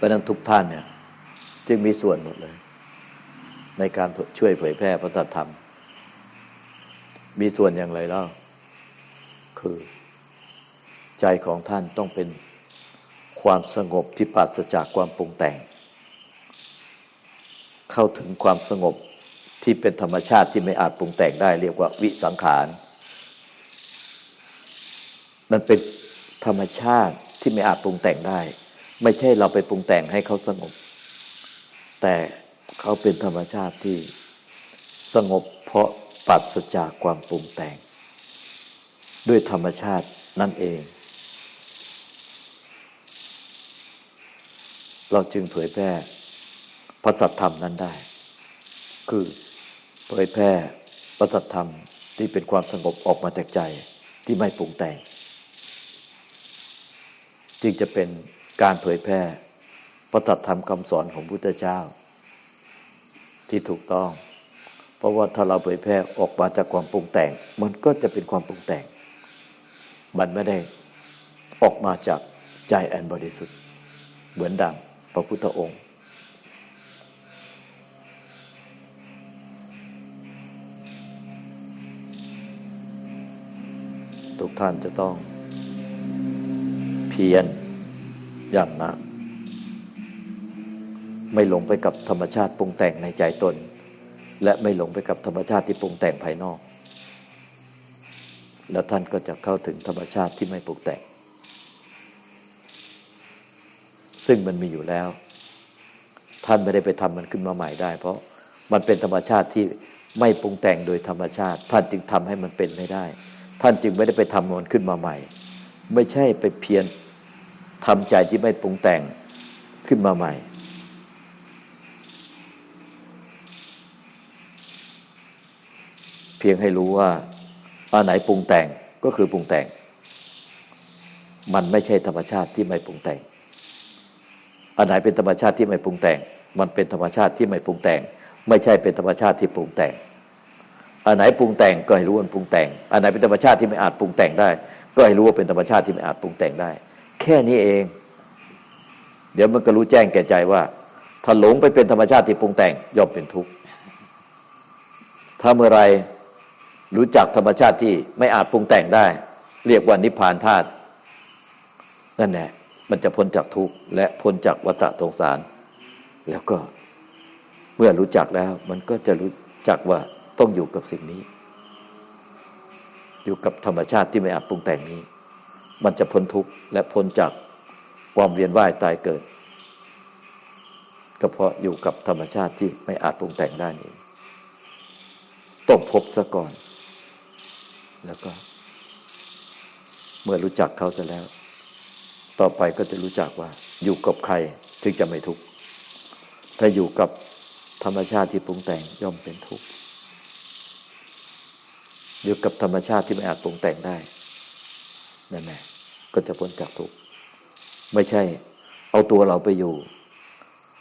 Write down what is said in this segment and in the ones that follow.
เพราะนั้นทุกท่านเนี่ย จึงมีส่วนหมดเลย ในการช่วยเผยแพร่พระธรรม มีส่วนอย่างไรเล่าคือ ใจของท่านต้องเป็นความสงบที่ปราศจากความปรุงแต่ง เข้าถึงความสงบที่เป็นธรรมชาติที่ไม่อาจปรุงแต่งได้ เรียกว่าวิสังขาร มันเป็นธรรมชาติที่ไม่อาจปรุงแต่งได้ ไม่ใช่เราไปปรุงแต่งให้เขาสงบ แต่เขาเป็นธรรมชาติที่สงบเพราะปราศจากความปรุงแต่ง ด้วยธรรมชาตินั่นเอง เราจึงเผยแพร่พระสัทธรรมนั้นได้ คือเผยแพร่พระสัทธรรมที่เป็นความสงบออกมาจากใจที่ไม่ปรุงแต่ง จึงจะเป็น การเผยแพร่พระตัธรรมคำสอนของพุทธเจ้า ที่ถูกต้อง เพราะว่าถ้าเราเผยแพร่ออกมาจากความปรุงแต่ง มันก็จะเป็นความปรุงแต่ง มันไม่ได้ออกมาจากใจอันบริสุทธิ์ เหมือนดังพระพุทธองค์ ทุกท่านจะต้องเพียร อย่างหนักไม่หลงไปกับธรรมชาติปรุงแต่งในใจตน และไม่หลงไปกับธรรมชาติที่ปรุงแต่งภายนอก แล้วท่านก็จะเข้าถึงธรรมชาติที่ไม่ปรุงแต่ง ซึ่งมันมีอยู่แล้ว ท่านไม่ได้ไปทำมันขึ้นมาใหม่ได้ เพราะมันเป็นธรรมชาติที่ไม่ปรุงแต่งโดยธรรมชาติ ท่านจึงทำให้มันเป็นไม่ได้ ท่านจึงไม่ได้ไปทำมันขึ้นมาใหม่ ไม่ใช่ไปเพียร ทำใจที่ไม่ปรุงแต่งขึ้นมาใหม่ เพียงให้รู้ว่าอันไหนปรุงแต่งก็คือปรุงแต่ง มันไม่ใช่ธรรมชาติที่ไม่ปรุงแต่งอันไหนเป็นธรรมชาติที่ไม่ปรุงแต่ง มันเป็นธรรมชาติที่ไม่ปรุงแต่ง ไม่ใช่เป็นธรรมชาติที่ปรุงแต่งอันไหนปรุงแต่งก็ให้รู้ว่าปรุงแต่ง อันไหนเป็นธรรมชาติที่ไม่อาจปรุงแต่งได้ ก็ให้รู้ว่าเป็นธรรมชาติที่ไม่อาจปรุงแต่งได้ แค่นี้เอง เดี๋ยวมันก็รู้แจ้งแก่ใจว่าถ้าหลงไปเป็นธรรมชาติที่ปรุงแต่งย่อมเป็นทุกข์ถ้าเมื่อไรรู้จักธรรมชาติที่ไม่อาจปรุงแต่งได้ เรียกว่านิพพานธาตุนั่นแหละมันจะพ้นจากทุกข์และพ้นจากวัฏสงสาร แล้วก็เมื่อรู้จักแล้ว มันก็จะรู้จักว่าต้องอยู่กับสิ่งนี้ อยู่กับธรรมชาติที่ไม่อาจปรุงแต่งนี้ มันจะพ้นทุกข์และพ้นจากความเวียนว่ายตายเกิด ก็เพราะอยู่กับธรรมชาติที่ไม่อาจปรุงแต่งได้นี้ต้องพบซะก่อน แล้วก็ เมื่อรู้จักเขาเสแล้ว ต่อไปก็จะรู้จักว่า อยู่กับใครถึงจะไม่ทุกข์ถ้าอยู่กับธรรมชาติที่ปรุงแต่งย่อมเป็นทุกข์อยู่กับธรรมชาติที่ไม่อาจปรุงแต่งได้นั่นแหละ ก็จะพ้นจากทุกข์ไม่ใช่ เอาตัวเราไปอยู่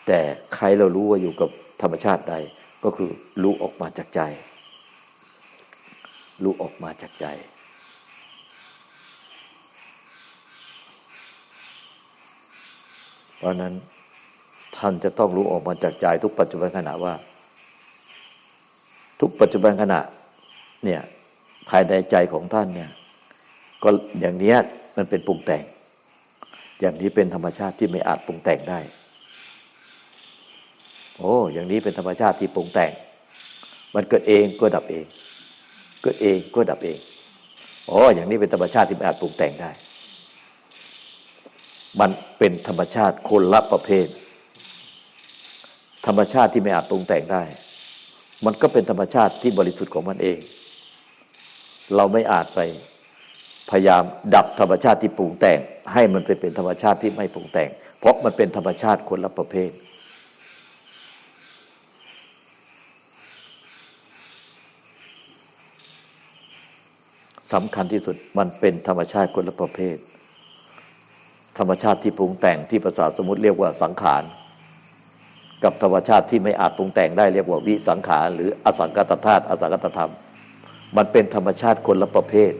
แต่ใครเรารู้ว่าอยู่กับธรรมชาติใด ก็คือรู้ออกมาจากใจ รู้ออกมาจากใจ เพราะนั้นท่านจะต้องรู้ออกมาจากใจ ทุกปัจจุบันขณะว่า ทุกปัจจุบันขณะเนี่ยภายในใจของท่านเนี่ย ก็อย่างเนี้ย มันเป็นปรุงแต่ง อย่างนี้เป็นธรรมชาติที่ไม่อาจปรุงแต่งได้ โอ้อย่างนี้เป็นธรรมชาติที่ปรุงแต่ง มันเกิดเองก็ดับเอง เกิดเองก็ดับเองอ๋ออย่างนี้เป็นธรรมชาติที่ไม่อาจปรุงแต่งได้ มันเป็นธรรมชาติคนละประเภท ธรรมชาติที่ไม่อาจปรุงแต่งได้ มันก็เป็นธรรมชาติที่บริสุทธิ์ของมันเอง เราไม่อาจไป พยายามดับธรรมชาติที่ปรุงแต่ง ให้มันไปเป็นธรรมชาติที่ไม่ปรุงแต่ง เพราะมันเป็นธรรมชาติคนละประเภท สำคัญที่สุดมันเป็นธรรมชาติคนละประเภท ธรรมชาติที่ปรุงแต่งที่ภาษาสมมติเรียกว่าสังขารกับธรรมชาติที่ไม่อาจปรุงแต่งได้เรียกว่าวิสังขารหรืออสังกัตธาตุอสังกัตธรรม มันเป็นธรรมชาติคนละประเภท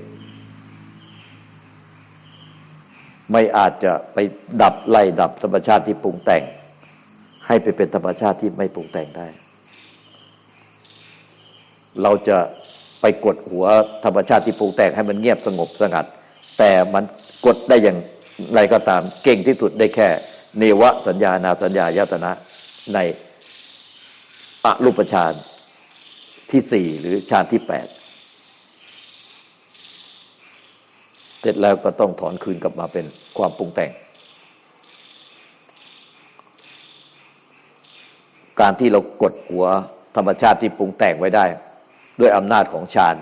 ไม่อาจจะไปดับไล่ดับธรรมชาติที่ปรุงแต่ง ให้ไปเป็นธรรมชาติที่ไม่ปรุงแต่งได้ เราจะไปกดหัวธรรมชาติที่ปรุงแต่งให้มันเงียบสงบสงัด แต่มันกดได้อย่างไรก็ตาม เก่งที่สุดได้แค่ เนวสัญญานาสัญญายตนะในอรูปฌานที่สี่หรือฌานที่แปด เสร็จแล้วก็ต้องถอนคืนกลับมาเป็นความปรุงแต่ง การที่เรากดหัวธรรมชาติที่ปรุงแต่งไว้ได้ ด้วยอำนาจของฌาน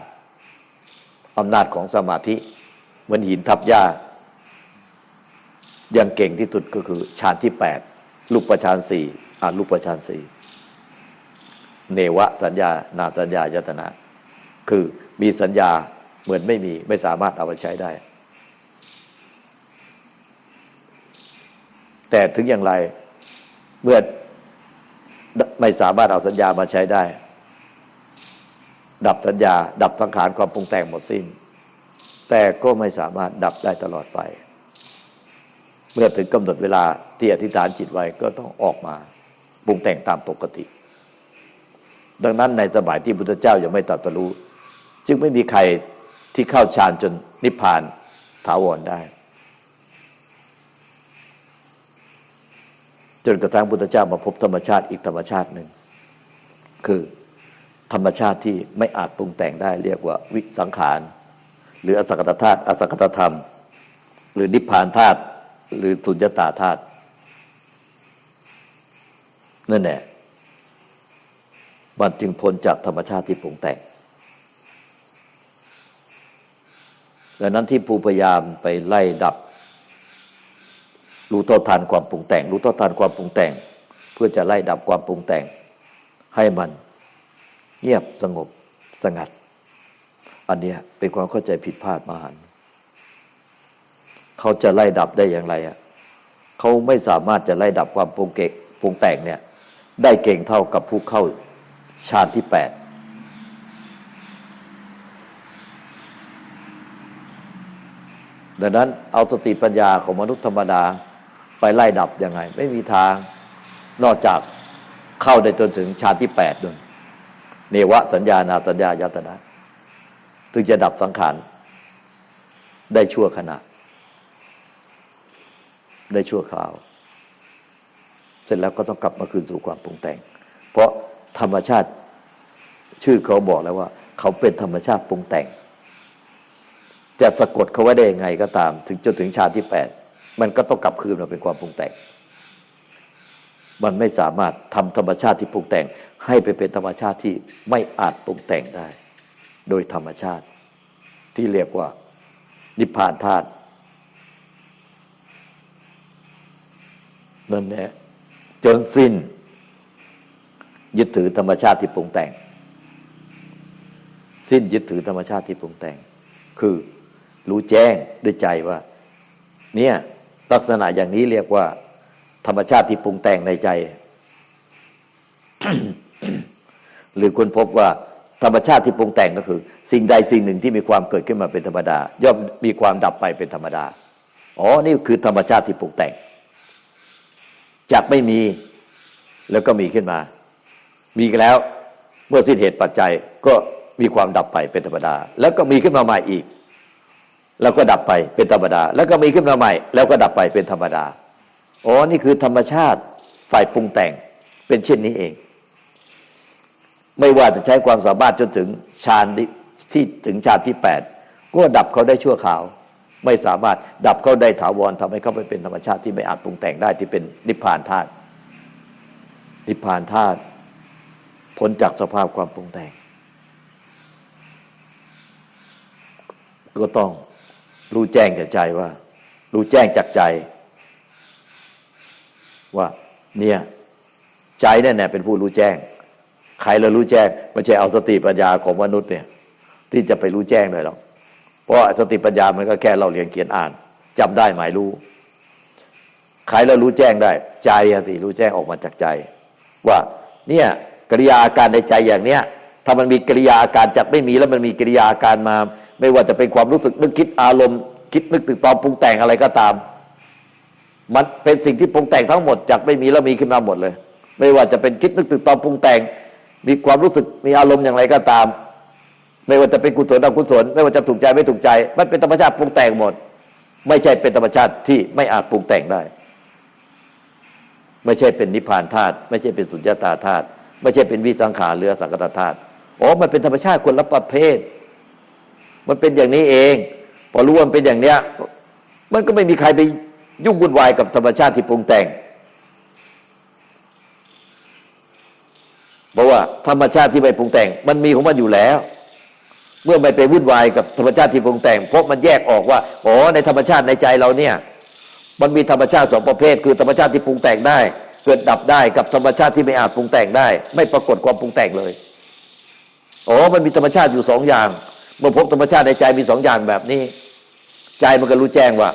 อำนาจของสมาธิเหมือนหินทับหญ้ายังเก่งที่สุดก็คือฌานที่แปดลูกประฌานสี่อ่าลูกประฌานสี่เนวะสัญญา นาสัญญายตนะ คือมีสัญญาเหมือนไม่มีไม่สามารถเอาไปใช้ได้ แต่ถึงอย่างไรเมื่อไม่สามารถเอาสัญญามาใช้ได้ ดับสัญญา ดับสังขารความปรุงแต่งหมดสิ้น แต่ก็ไม่สามารถดับได้ตลอดไป เมื่อถึงกำหนดเวลาที่อธิษฐานจิตไว้ก็ต้องออกมาปรุงแต่งตามปกติ ดังนั้นในสมัยที่พุทธเจ้ายังไม่ตรัสรู้ จึงไม่มีใครที่เข้าฌานจนนิพพานถาวรได้ จนกระทั่งพุทธเจ้ามาพบธรรมชาติอีกธรรมชาติหนึ่ง คือธรรมชาติที่ไม่อาจปรุงแต่งได้เรียกว่าวิสังขาร หรืออสังกตธาตุอสังกตธรรม หรือนิพพานธาตุหรือสุญญตาธาตุนั่นแหละมันจึงพ้นจากธรรมชาติที่ปรุงแต่งดังนั้นที่ผู้พยายามไปไล่ดับ รู้เท่าทันความปรุงแต่ง รู้เท่าทันความปรุงแต่ง เพื่อจะไล่ดับความปรุงแต่ง ให้มันเงียบสงบสงัด อันเนี้ยเป็นความเข้าใจผิดพลาดมหันเขาจะไล่ดับได้อย่างไรอะเขาไม่สามารถจะไล่ดับความปรุงเกะปรุงแต่งเนี่ย ได้เก่งเท่ากับผู้เข้าฌานที่แปดดังนั้นเอาสติปัญญาของมนุษย์ธรรมดา ไปไล่ดับยังไง ไม่มีทาง นอกจากเข้าได้จนถึงฌานที่แปดด้วยเนวะสัญญานาสัญญายตนะถึงจะดับสังขารได้ชั่วขณะ ได้ชั่วคราว เสร็จแล้วก็ต้องกลับมาคืนสู่ความปรุงแต่ง เพราะธรรมชาติชื่อเขาบอกแล้วว่า เขาเป็นธรรมชาติปรุงแต่ง จะสะกดเขาไว้ได้ยังไงก็ตาม ถึงจนถึงชาติที่แปด มันก็ต้องกลับคืนมาเป็นความปรุงแต่ง มันไม่สามารถทำธรรมชาติที่ปรุงแต่ง ให้ไปเป็นธรรมชาติที่ไม่อาจปรุงแต่งได้ โดยธรรมชาติ ที่เรียกว่า นิพพานธาตุนั่นแหละจนสิ้น ยึดถือธรรมชาติที่ปรุงแต่ง สิ้นยึดถือธรรมชาติที่ปรุงแต่ง คือรู้แจ้งด้วยใจว่า เนี่ย ลักษณะอย่างนี้เรียกว่า ธรรมชาติที่ปรุงแต่งในใจ หรือคุณพบว่าธรรมชาติที่ปรุงแต่งก็คือ สิ่งใดสิ่งหนึ่งที่มีความเกิดขึ้นมาเป็นธรรมดา ย่อมมีความดับไปเป็นธรรมดา อ๋อ นี่คือธรรมชาติที่ปรุงแต่ง จากไม่มีแล้วก็มีขึ้นมา มีแล้วเมื่อสิ้นเหตุปัจจัยก็มีความดับไปเป็นธรรมดา แล้วก็มีขึ้นมาใหม่อีก แล้วก็ดับไปเป็นธรรมดา แล้วก็มีขึ้นมาใหม่ แล้วก็ดับไปเป็นธรรมดาอ๋อนี่คือธรรมชาติฝ่ายปรุงแต่งเป็นเช่นนี้เอง ไม่ว่าจะใช้ความสามารถจนถึงฌานที่ถึงฌานที่แปดก็ดับเขาได้ชั่วคราว ไม่สามารถดับเขาได้ถาวรทำให้เขาไปเป็นธรรมชาติที่ไม่อาจปรุงแต่งได้ที่เป็นนิพพานธาตุนิพพานธาตุพ้นจากสภาพความปรุงแต่ง ก็ต้อง รู้แจ้งแก่ใจว่า รู้แจ้งจากใจ ว่าเนี่ยใจเนั่นแหละเป็นผู้รู้แจ้ง ใครเรารู้แจ้งไม่ใช่เอาสติปัญญาของมนุษย์เนี่ย ที่จะไปรู้แจ้งเลยหรอกเพราะสติปัญญามันก็แค่เราเรียนเขียนอ่านจำได้หมายรู้ใครเรารู้แจ้งได้ ใจสิรู้แจ้งออกมาจากใจ ว่าเนี่ยกิริยาอาการในใจอย่างเนี้ยถ้ามันมีกิริยาอาการจากไม่มีแล้วมันมีกิริยาอาการมา ไม่ว่าจะเป็นความรู้สึกนึกคิดอารมณ์ คิดนึกตึกตอมปรุงแต่งอะไรก็ตาม มันเป็นสิ่งที่ปรุงแต่งทั้งหมดจากไม่มีแล้วมีขึ้นมาหมดเลย ไม่ว่าจะเป็นคิดนึกตึกตองปรุงแต่ง มีความรู้สึกมีอารมณ์อย่างไรก็ตาม ไม่ว่าจะเป็นกุศลอกุศลไม่ว่าจะถูกใจไม่ถูกใจ มันเป็นธรรมชาติปรุงแต่งหมด ไม่ใช่เป็นธรรมชาติที่ไม่อาจปรุงแต่งได้ ไม่ใช่เป็นนิพพานธาตุไม่ใช่เป็นสุญญตาธาตุไม่ใช่เป็นวิสังขารเรือสังกัตธาตุอ๋อมันเป็นธรรมชาติคนละประเภท มันเป็นอย่างนี้เอง พอรู้ว่ามันเป็นอย่างเนี้ย มันก็ไม่มีใครไปยุ่งวุ่นวายกับธรรมชาติที่ปรุงแต่ง เพราะว่าธรรมชาติที่ไม่ปรุงแต่ง มันมีของมันอยู่แล้ว เมื่อไม่ไปวุ่นวายกับธรรมชาติที่ปรุงแต่ง เพราะมันแยกออกว่าอ๋อในธรรมชาติในใจเราเนี่ย มันมีธรรมชาติสองประเภท คือธรรมชาติที่ปรุงแต่งได้ เกิดดับได้กับธรรมชาติที่ไม่อาจปรุงแต่งได้ ไม่ปรากฏความปรุงแต่งเลยอ๋อมันมีธรรมชาติอยู่สองอย่าง เมื่อพบธรรมชาติในใจมีสองอย่างแบบนี้ ใจมันก็รู้แจ้งว่า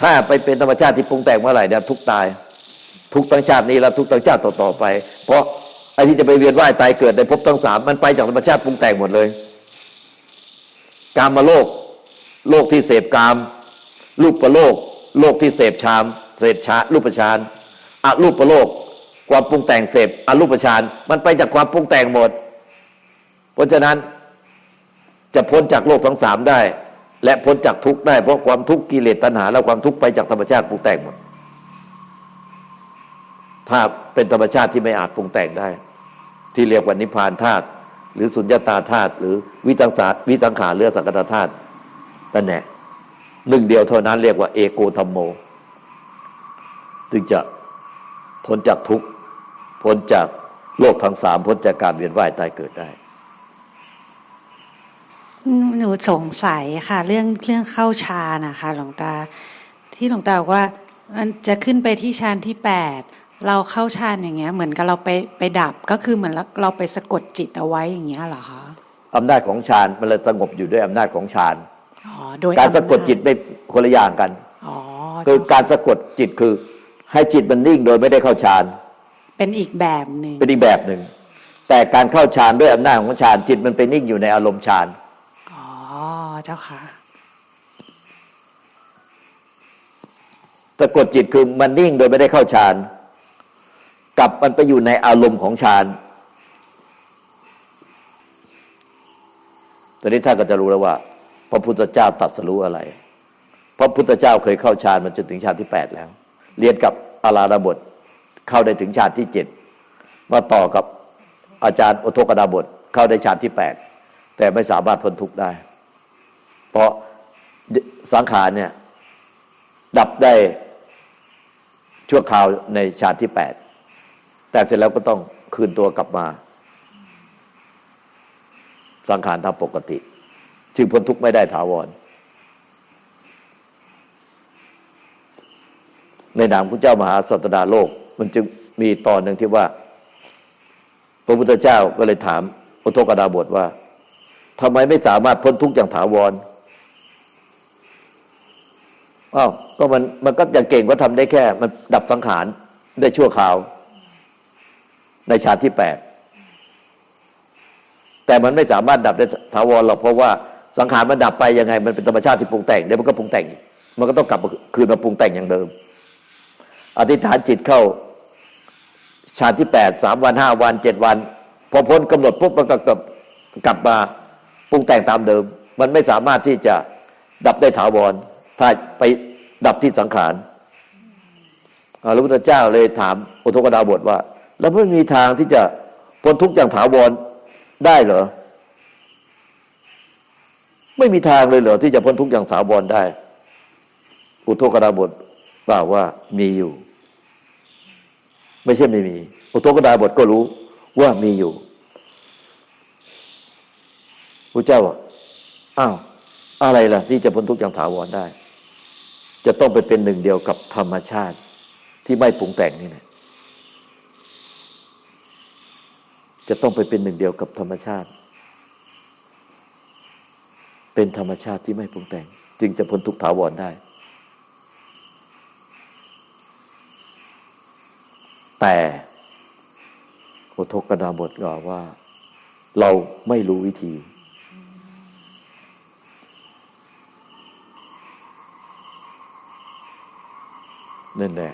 ถ้าไปเป็นธรรมชาติที่ปรุงแต่งเมื่อไหร่เนี่ยทุกตาย ทุกตั้งชาตินี้แล้วทุกตั้งชาติต่อๆไป เพราะไอ้ที่จะไปเวียนว่ายตายเกิดในภพทั้งสามมันไปจากธรรมชาติปรุงแต่งหมดเลย กามมาโลก โลกที่เสพกาม รูปประโลก โลกที่เสพฌามเสพชารูปประฌานอารูปประโลก ความปรุงแต่งเสพอารูปประฌานมันไปจากความปรุงแต่งหมด เพราะฉะนั้น จะพ้นจากโลกทั้งสามได้ และพ้นจากทุกข์ได้เพราะความทุกข์กิเลสตัณหา และความทุกข์ไปจากธรรมชาติปรุงแต่งหมด ถ้าเป็นธรรมชาติที่ไม่อาจปรุงแต่งได้ ที่เรียกว่านิพพานธาตุหรือสุญญตาธาตุหรือวิตังสาวิตังขาเรือสังกตธาตุนั่นแหละหนึ่งเดียวเท่านั้นเรียกว่า เอโกธรรมโม จึงจะพ้นจากทุกข์พ้นจากโลกทั้งสามพ้นจากการเวียนว่ายตายเกิดได้ หนูสงสัยค่ะ เรื่องเรื่องเข้าฌานนะคะหลวงตา ที่หลวงตาบอกว่า มันจะขึ้นไปที่ฌานที่แปดเราเข้าฌานอย่างเงี้ย เหมือนกับเราไปไปดับก็คือเหมือนเราเราไปสะกดจิตเอาไว้อย่างเงี้ยเหรอคะอำนาจของฌานมันเลยสงบอยู่ด้วยอำนาจของฌานอ๋อโดยการสะกดจิตไม่คนละอย่างกันอ๋อคือการสะกดจิตคือ ให้จิตมันนิ่งโดยไม่ได้เข้าฌานเป็นอีกแบบหนึ่งเป็นอีกแบบหนึ่งแต่การเข้าฌานด้วยอำนาจของฌานจิตมันไปนิ่งอยู่ในอารมณ์ฌานอ๋อ เจ้าค่ะสะกดจิตคือมันนิ่งโดยไม่ได้เข้าฌานกลับมันไปอยู่ในอารมณ์ของฌานตอนนี้ท่านก็จะรู้แล้วว่า พระพุทธเจ้าตรัสรู้อะไรพระพุทธเจ้าเคยเข้าฌานมันจนถึงฌานที่แปดแล้ว เรียนกับอาราดาบทเข้าได้ถึงฌานที่เจ็ดมาต่อกับอาจารย์อุทกดาบทเข้าได้ฌานที่แปดแต่ไม่สามารถพ้นทุกข์ได้ เพราะสังขารเนี่ยดับได้ชั่วคราวในฌานที่แปดแต่เสร็จแล้วก็ต้องคืนตัวกลับมา สังขารตามปกติ จึงพ้นทุกข์ไม่ได้ถาวร ในนามพระเจ้ามหาสัตดาโลก มันจึงมีตอนหนึ่งที่ว่า พระพุทธเจ้าก็เลยถามอุทกดาบทว่าทำไมไม่สามารถพ้นทุกข์อย่างถาวร อ้าวก็มันมันก็อย่างเก่งก็ทำได้แค่ มันดับสังขารได้ชั่วคราว ในชาติที่แปดแต่มันไม่สามารถดับได้ถาวรหรอกเพราะว่าสังขารมันดับไปยังไง มันเป็นธรรมชาติที่ปรุงแต่งเดี๋ยวมันก็ปรุงแต่ง มันก็ต้องกลับคืนมาปรุงแต่งอย่างเดิม อธิษฐานจิตเข้า ชาติที่แปดสามวันห้าวันเจ็ดวัน พอพ้นกำหนดปุ๊บมันก็กลับกลับมาปรุงแต่งตามเดิม มันไม่สามารถที่จะดับได้ถาวร ถ้าไปดับที่สังขารพระพุทธเจ้าเลยถามอุทกดาบทว่า แล้วไม่มีทางที่จะพ้นทุกข์อย่างถาวรได้เหรอ ไม่มีทางเลยเหรอที่จะพ้นทุกข์อย่างถาวรได้ อุทกดาบทกล่าวว่ามีอยู่ ไม่ใช่ไม่มี อุทกดาบทก็รู้ว่ามีอยู่พระเจ้าอกอ้าวอะไรล่ะ ที่จะพ้นทุกข์อย่างถาวรได้ จะต้องไปเป็นหนึ่งเดียวกับธรรมชาติที่ไม่ปรุงแต่งนี่นะจะต้องไปเป็นหนึ่งเดียวกับธรรมชาติ เป็นธรรมชาติที่ไม่ปรุงแต่ง จึงจะพ้นทุกข์ถาวรได้ แต่อุทกดาบทกล่าวว่า เราไม่รู้วิธี นั่นแหละ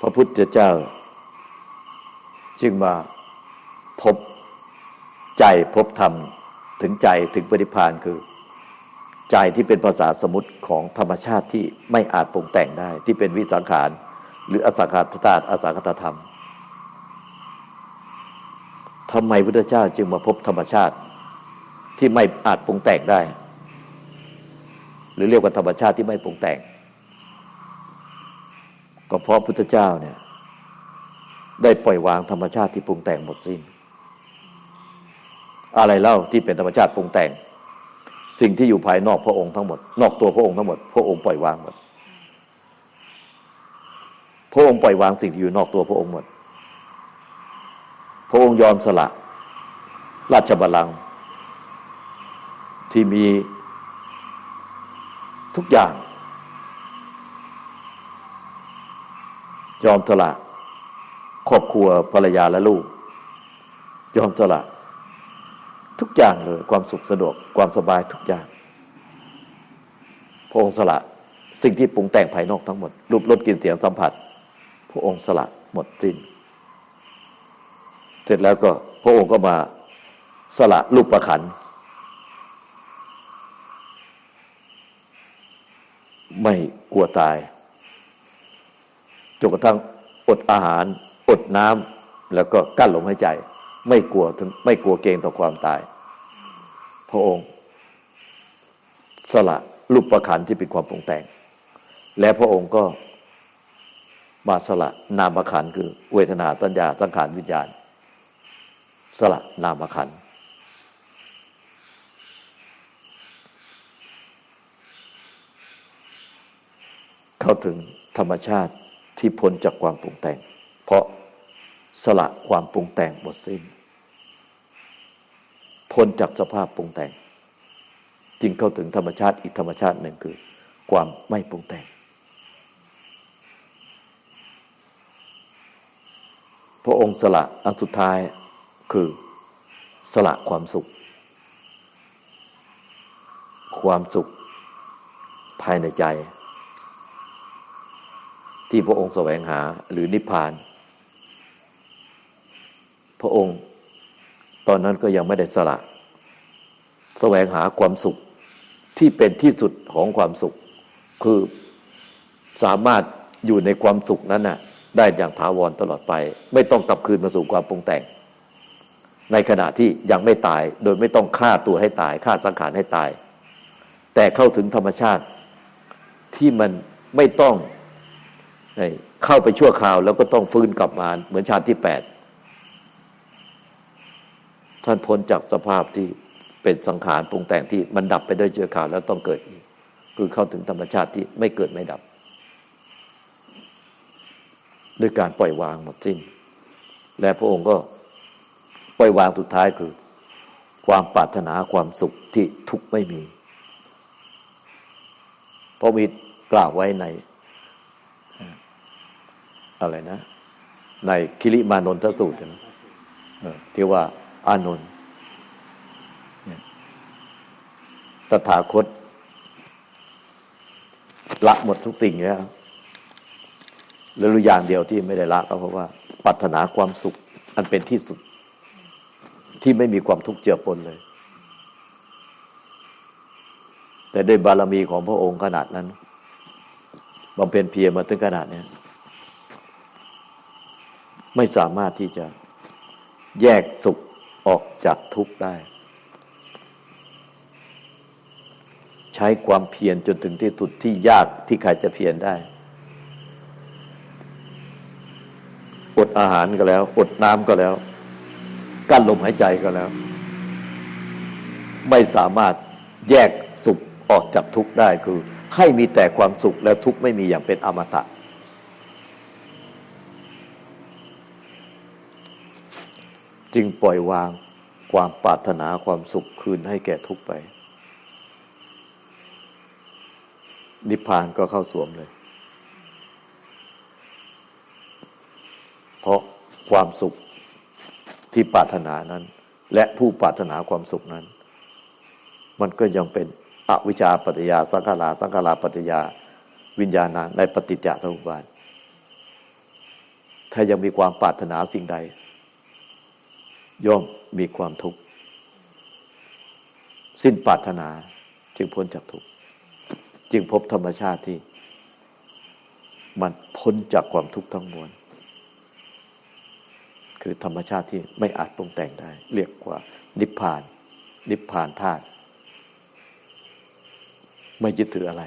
พระพุทธเจ้า จึงมาพบใจพบธรรมถึงใจถึงปฏิพานคือ ใจที่เป็นภาษาสมมติของธรรมชาติที่ไม่อาจปรุงแต่งได้ ที่เป็นวิสังขาร หรืออสังขารธาตุอสังขตธรรมทำไมพุทธเจ้าจึงมาพบธรรมชาติที่ไม่อาจปรุงแต่งได้ หรือเรียกว่าธรรมชาติที่ไม่ปรุงแต่ง ก็เพราะพุทธเจ้าเนี่ย ได้ปล่อยวางธรรมชาติที่ปรุงแต่งหมดสิ้น อะไรเล่าที่เป็นธรรมชาติปรุงแต่ง สิ่งที่อยู่ภายนอกพระองค์ทั้งหมด นอกตัวพระองค์ทั้งหมด พระองค์ปล่อยวางหมด พระองค์ปล่อยวางสิ่งที่อยู่นอกตัวพระองค์หมด พระองค์ยอมสละ ราชบัลลังก์ที่มีทุกอย่าง ยอมสละครอบครัวภรรยาและลูก ยอมสละทุกอย่างเลย ความสุขสะดวกความสบายทุกอย่างพระองค์สละสิ่งที่ปรุงแต่งภายนอกทั้งหมด รูปรสกลิ่นเสียงสัมผัส พระองค์สละหมดสิ้น เสร็จแล้วก็พระองค์ก็มาสละรูปประขัน ไม่กลัวตาย จนกระทั่งอดอาหาร อดน้ำแล้วก็กั้นลมหายใจ ไม่กลัวไม่กลัวเกรงต่อความตาย พระองค์ สละรูปประขันที่เป็นความปรุงแต่ง และพระองค์ก็มาสละนามขันคือ เวทนาสัญญาสังขารวิญญาณ สละนามขันเข้าถึงธรรมชาติ ที่พ้นจากความปรุงแต่ง เพราะสละความปรุงแต่งหมดสิ้น พ้นจากสภาพปรุงแต่ง จึงเข้าถึงธรรมชาติอีกธรรมชาติหนึ่งคือ ความไม่ปรุงแต่ง พระองค์สละอันสุดท้ายคือสละความสุข ความสุขภายในใจ ที่พระองค์แสวงหาหรือนิพพาน พระองค์ตอนนั้นก็ยังไม่ได้สละแสวงหาความสุขที่เป็นที่สุดของความสุข คือสามารถอยู่ในความสุขนั้นน่ะได้อย่างถาวรตลอดไป ไม่ต้องกลับคืนมาสู่ความปรุงแต่ง ในขณะที่ยังไม่ตายโดยไม่ต้องฆ่าตัวให้ตายฆ่าสังขารให้ตาย แต่เข้าถึงธรรมชาติที่มันไม่ต้อง เข้าไปชั่วคราวแล้วก็ต้องฟื้นกลับมาเหมือนชาติที่แปดท่านพ้นจากสภาพที่เป็นสังขารปรุงแต่งที่มันดับไปด้วยเชื้อข่าวแล้วต้องเกิดอีกคือเข้าถึงธรรมชาติที่ไม่เกิดไม่ดับ ด้วยการปล่อยวางหมดสิ้น และพระองค์ก็ปล่อยวางสุดท้ายคือ ความปรารถนาความสุขที่ทุกข์ไม่มีพระมิตรกล่าวไว้ใน อะไรนะ ในคิริมานนทสูตรนะที่ว่าอานนท์ตถาคต ละหมดทุกสิ่งแล้วแล้วรู้อย่างเดียวที่ไม่ได้ละก็เพราะว่าปรารถนาความสุข อันเป็นที่สุด ที่ไม่มีความทุกข์เจือปนเลย แต่ด้วยบารมีของพระองค์ขนาดนั้นบำเพ็ญเพียรมาถึงขนาดนี้ ไม่สามารถที่จะแยกสุขออกจากทุกข์ได้ ใช้ความเพียรจนถึงที่สุดที่ยากที่ใครจะเพียรได้ อดอาหารก็แล้ว อดน้ำก็แล้ว กั้นลมหายใจก็แล้ว ไม่สามารถแยกสุขออกจากทุกข์ได้คือ ให้มีแต่ความสุขแล้วทุกข์ไม่มีอย่างเป็นอมตะ จึงปล่อยวางความปรารถนาความสุขคืนให้แก่ทุกไป นิพพานก็เข้าสวมเลย เพราะความสุขที่ปรารถนานั้น และผู้ปรารถนาความสุขนั้น มันก็ยังเป็นอวิชชาปัจจยาสังขาราสังขาราปัจจยาวิญญาณในปฏิจจสมุปบาท ถ้ายังมีความปรารถนาสิ่งใด ย่อมมีความทุกข์ สิ้นปรารถนาจึงพ้นจากทุกข์ จึงพบธรรมชาติที่ มันพ้นจากความทุกข์ทั้งมวล คือธรรมชาติที่ไม่อาจปรุงแต่งได้ เรียกว่า นิพพาน นิพพานธาตุไม่ยึดถืออะไร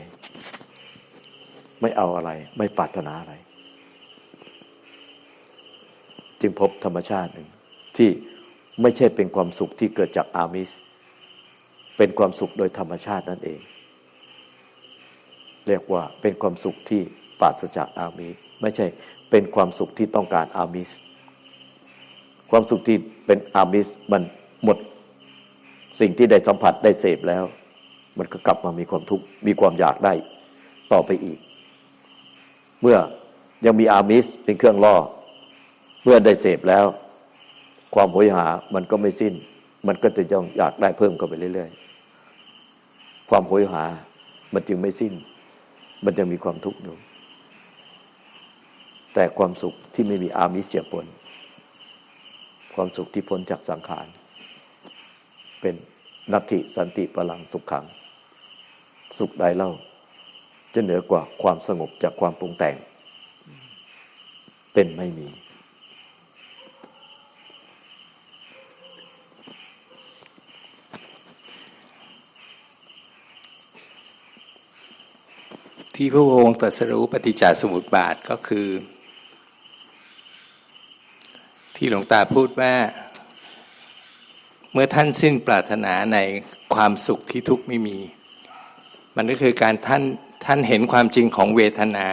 ไม่เอาอะไร ไม่ปรารถนาอะไร จึงพบธรรมชาติหนึ่งที่ ไม่ใช่เป็นความสุขที่เกิดจากอามิส เป็นความสุขโดยธรรมชาตินั่นเอง เรียกว่าเป็นความสุขที่ปราศจากอามิส ไม่ใช่เป็นความสุขที่ต้องการอามิส ความสุขที่เป็นอามิสมันหมดสิ่งที่ได้สัมผัสได้เสพแล้ว มันก็กลับมามีความทุกข์มีความอยากได้ต่อไปอีก เมื่อยังมีอามิสเป็นเครื่องล่อ เมื่อได้เสพแล้ว ความโหยหามันก็ไม่สิ้น มันก็จะย่องอยากได้เพิ่มเข้าไปเรื่อย ๆ ความโหยหา มันจึงไม่สิ้น มันยังมีความทุกข์อยู่ แต่ความสุขที่ไม่มีอามิสเจือปน ความสุขที่พ้นจากสังขาร เป็นนัตถิสันติพลังสุขขัง สุขใดเล่า จะเหนือกว่าความสงบจากความปรุงแต่ง เป็นไม่มี ที่พระองค์ตรัสรู้ปฏิจจสมุปบาทก็คือ ที่หลวงตาพูดว่า เมื่อท่านสิ้นปรารถนาในความสุขที่ทุกข์ไม่มี มันก็คือการท่านท่านเห็นความจริงของเวทนา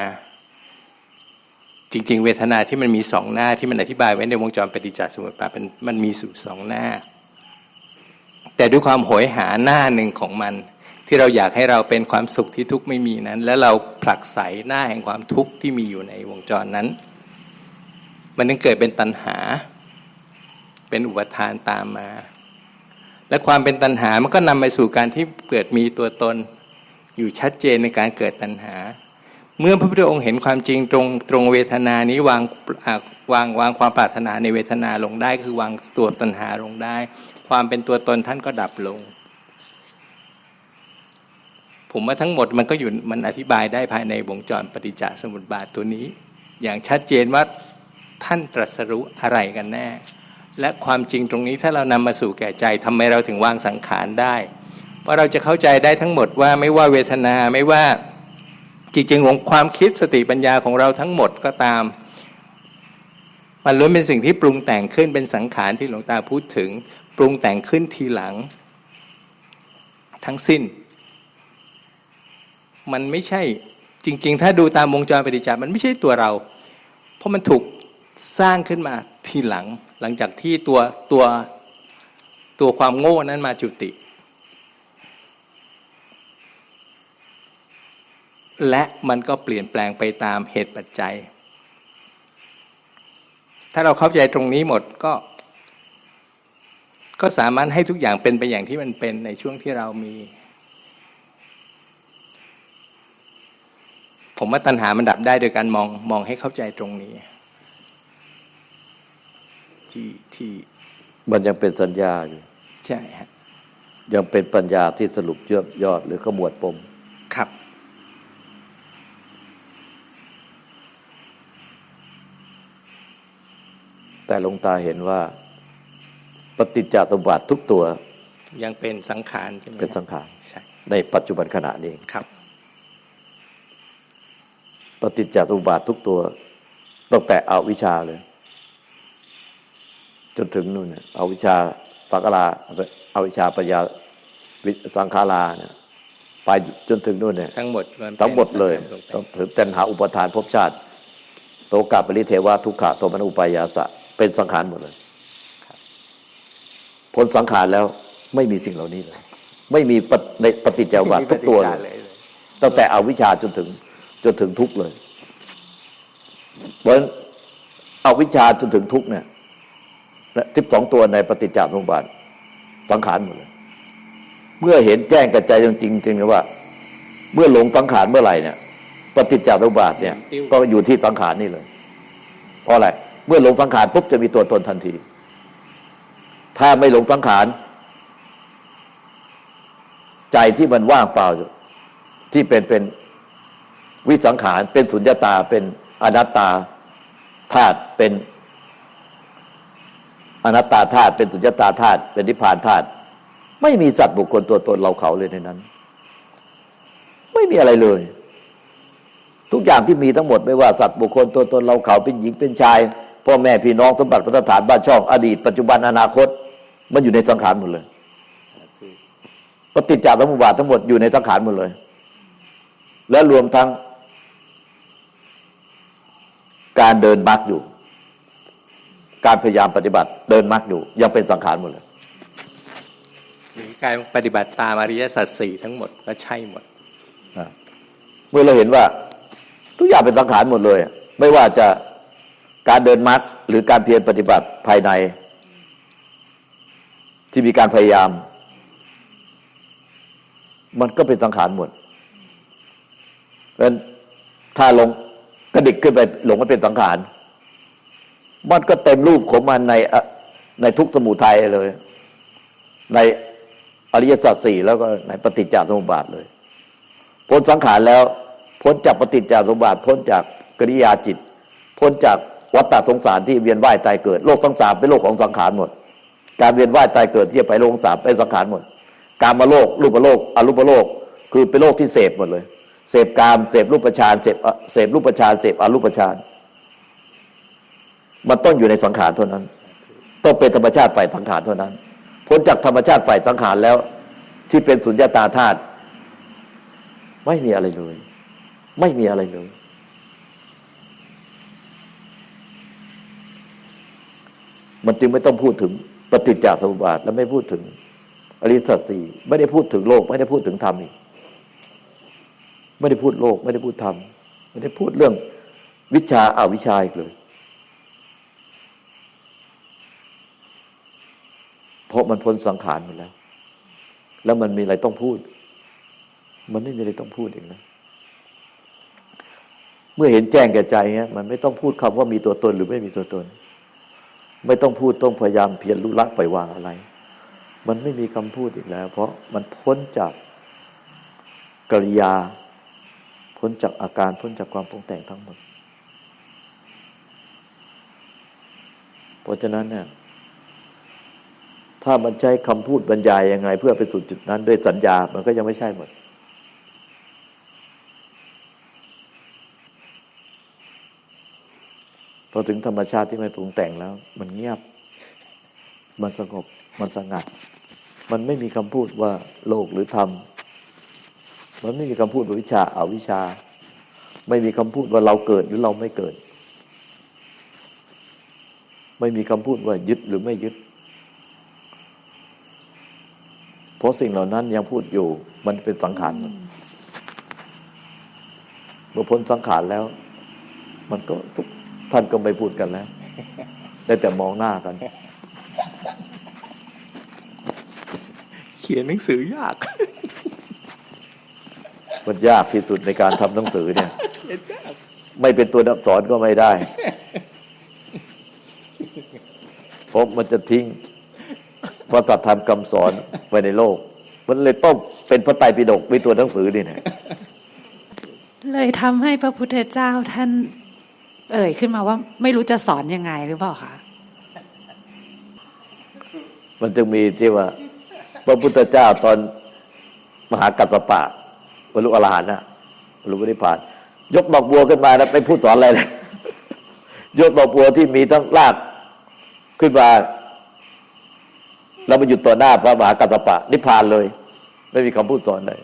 จริง ๆ เวทนาที่มันมีสองหน้าที่มันอธิบายไว้ในวงจรปฏิจจสมุปบาทมันมีสู่สองหน้า แต่ด้วยความโหยหาหน้าหนึ่งของมัน ที่เราอยากให้เราเป็นความสุขที่ทุกข์ไม่มีนั้น แล้วเราผลักไสหน้าแห่งความทุกข์ที่มีอยู่ในวงจรนั้น มันจึงเกิดเป็นตัณหา เป็นอุปทานตามมา และความเป็นตัณหามันก็นำไปสู่การที่เกิดมีตัวตน อยู่ชัดเจนในการเกิดตัณหา เมื่อพระพุทธองค์เห็นความจริงตรงตรงเวทนานี้วางวางวางความปรารถนาในเวทนาลงได้ คือวางตัวตัณหาลงได้ ความเป็นตัวตนท่านก็ดับลง ผมว่าทั้งหมดมันก็อยู่มันอธิบายได้ภายในวงจรปฏิจจสมุปบาทตัวนี้ อย่างชัดเจนว่าท่านตรัสรู้อะไรกันแน่ และความจริงตรงนี้ถ้าเรานำมาสู่แก่ใจทำไมเราถึงวางสังขารได้ว่าะเราจะเข้าใจได้ทั้งหมดว่าไม่ว่าเวทนาไม่ว่าจริงๆของความคิดสติปัญญาของเราทั้งหมดก็ตาม มันล้วนเป็นสิ่งที่ปรุงแต่งขึ้นเป็นสังขารที่หลวงตาพูดถึง ปรุงแต่งขึ้นทีหลัง ทั้งสิ้น มันไม่ใช่จริง ๆ ถ้าดูตามวงจรปฏิจจามันไม่ใช่ตัวเรา เพราะมันถูกสร้างขึ้นมาทีหลัง หลังจากที่ตัวตัวตัวความโง่นั้นมาจุติ และมันก็เปลี่ยนแปลงไปตามเหตุปัจจัย ถ้าเราเข้าใจตรงนี้หมดก็ ก็สามารถให้ทุกอย่างเป็นไปอย่างที่มันเป็นในช่วงที่เรามี ผมว่าตัณหามันดับได้โดยการมองมองให้เข้าใจตรงนี้ ที่ที่มันยังเป็นสัญญาอยู่ ใช่ฮะยังเป็นปัญญาที่สรุปเยือบยอดหรือขมวดปม ครับ แต่หลวงตาเห็นว่า ปฏิจจสมบัติทุกตัว ยังเป็นสังขารใช่ไหมเป็นสังขาร ใช่ ในปัจจุบันขณะนี้ครับป ฏิจจสมุปบาททุกตัวตั้งแต่เอาวิชชาเลย จนถึงนู่นเนี่ยเอาวิชชาสังขาราเอาวิชชาปัญญาวิสังขาราเนี่ยไปจนถึงนู่นเนี่ยทั้งหมดล้วนเป็นทั้งหมดเลยสังขารต้องถึงตัณหาอุปทานภพชาติ โตกาปริเทวะทุกขะโทมนุปายาสะ เป็นสังขารหมดเลยพ้นสังขารแล้วไม่มีสิ่งเหล่านี้เลย ไม่มีปฏิในปฏิจจสมุปบาททุกตัวเลยเลยตั้งแต่เอาวิชชาจนถึง จนถึงทุกข์เลยเพราะเอาวิชาจนถึงทุกข์เนี่ยทิพสองตัวในปฏิจจสมุปบาทสังขารหมดเลยเมื่อเห็นแจ้งกระจายจริงจริงว่า เมื่อหลงสังขารเมื่อไหร่เนี่ย ปฏิจจสมุปบาทเนี่ย ก็อยู่ที่สังขารนี่เลยเพราะอะไรเมื่อหลงสังขารปุ๊บจะมีตัวตนทันที ถ้าไม่หลงสังขารใจที่มันว่างเปล่าที่เป็นเป็น วิสังขารเป็นสุญญตาเป็นอนัตตาธาตุเป็น อนัตตาธาตุเป็นสุญญตาธาตุเป็นนิพพานธาตุไม่มีสัตว์บุคคลตัวตนเราเขาเลยในนั้น ไม่มีอะไรเลย ทุกอย่างที่มีทั้งหมดไม่ว่าสัตว์บุคคลตัวตนเราเขาเป็นหญิงเป็นชายพ่อแม่พี่น้องสมบัติพัฒฐานบ้านช่องอดีตปัจจุบันอนาคต มันอยู่ในสังขารหมดเลยปฏิจจสมุปบาททั้งหมดอยู่ในสังขารหมดเลย และรวมทั้ง การเดินมรรคอยู่ การพยายามปฏิบัติเดินมรรคอยู่ ยังเป็นสังขารหมดเลยหรือการปฏิบัติตามอริยสัจสี่ทั้งหมดก็ใช่หมดนะเมื่อเราเห็นว่า ทุกอย่างเป็นสังขารหมดเลย ไม่ว่าจะการเดินมรรคหรือการเพียรปฏิบัติภายใน ที่มีการพยายาม มันก็เป็นสังขารหมดเพราะฉะนั้นถ้าลง กระดิกขึ้นไปหลงมันเป็นสังขารมันก็เต็มรูปของมันในในทุกสมุทัยเลย ในอริยสัจสี่แล้วก็ในปฏิจจสมุปบาทเลย พ้นสังขารแล้ว พ้นจากปฏิจจสมุปบาท พ้นจากกริยาจิต พ้นจากวัฏฏะสงสารที่เวียนว่ายตายเกิดโลกทั้งสามเป็นโลกของสังขารหมด การเวียนว่ายตายเกิดที่จะไปโลกทั้งสามเป็นสังขารหมด การมาโลกรูปโลกอรูปโลก คือเป็นโลกที่เสพหมดเลย เสพกามเสพรูปฌานเสพเสพรูปฌานเสพอรูปฌานมันต้องอยู่ในสังขารเท่านั้น ต้องเป็นธรรมชาติฝ่ายสังขารเท่านั้นพ้นจากธรรมชาติฝ่ายสังขารแล้ว ที่เป็นสุญญาตาธาตุไม่มีอะไรเลย ไม่มีอะไรเลย มันจึงไม่ต้องพูดถึงปฏิจจสมุปบาท และไม่พูดถึงอริยสัจสี่ไม่ได้พูดถึงโลก ไม่ได้พูดถึงธรรมอีก ไม่ได้พูดโลก ไม่ได้พูดธรรมไม่ได้พูดเรื่องวิชาอาวิชาอีกเลย เพราะมันพ้นสังขารหมดแล้ว แล้วมันมีอะไรต้องพูด มันไม่มีอะไรต้องพูดเองนะเมื่อเห็นแจ้งแก่ใจเงี้ยมันไม่ต้องพูดคำว่ามีตัวตนหรือไม่มีตัวตน ไม่ต้องพูดต้องพยายามเพียรรู้ละปล่อยวางอะไร มันไม่มีคำพูดอีกแล้ว เพราะมันพ้นจากกริยา พ้นจากอาการพ้นจากความปรุงแต่งทั้งหมด เพราะฉะนั้นเนี่ยถ้ามันใช้คำพูดบรรยายยังไง เพื่อไปสู่จุดนั้นด้วยสัญญา มันก็ยังไม่ใช่หมด พอถึงธรรมชาติที่ไม่ปรุงแต่งแล้ว มันเงียบ มันสงบ มันสงัด มันไม่มีคำพูดว่าโลกหรือธรรม มันไม่มีคำพูดว่าวิชาอาวิชา ไม่มีคำพูดว่าเราเกิดหรือเราไม่เกิด ไม่มีคำพูดว่ายึดหรือไม่ยึด เพราะสิ่งเหล่านั้นยังพูดอยู่ มันเป็นสังขารเมื่อพ้นสังขารแล้ว มันก็ทุกท่านก็ไม่พูดกันแล้ว ได้แต่มองหน้ากัน เขียนหนังสือยาก มันยากที่สุดในการทำหนังสือเนี่ย ไม่เป็นตัวอักษรก็ไม่ได้เพราะมันจะทิ้งพระสัทธรรมคำสอนไว้ในโลก มันเลยต้องเป็นพระไตรปิฎกมีตัวหนังสือนี่เนี่ยเลยทำให้พระพุทธเจ้าท่าน เอ่ยขึ้นมาว่า ไม่รู้จะสอนยังไงหรือเปล่าคะมันจึงมีที่ว่า พระพุทธเจ้าตอนมหากัสสปะ บรรลุอรหันต์นะบรรลุปริพานยกดอกบัวขึ้นมาแล้วไปพูดสอนอะไรเลยยกดอกบัวที่มีทั้งรากขึ้นมาแล้วมาหยุดต่อหน้าพระมหากัสสปะ นิพพานเลย ไม่มีคำพูดสอนเลย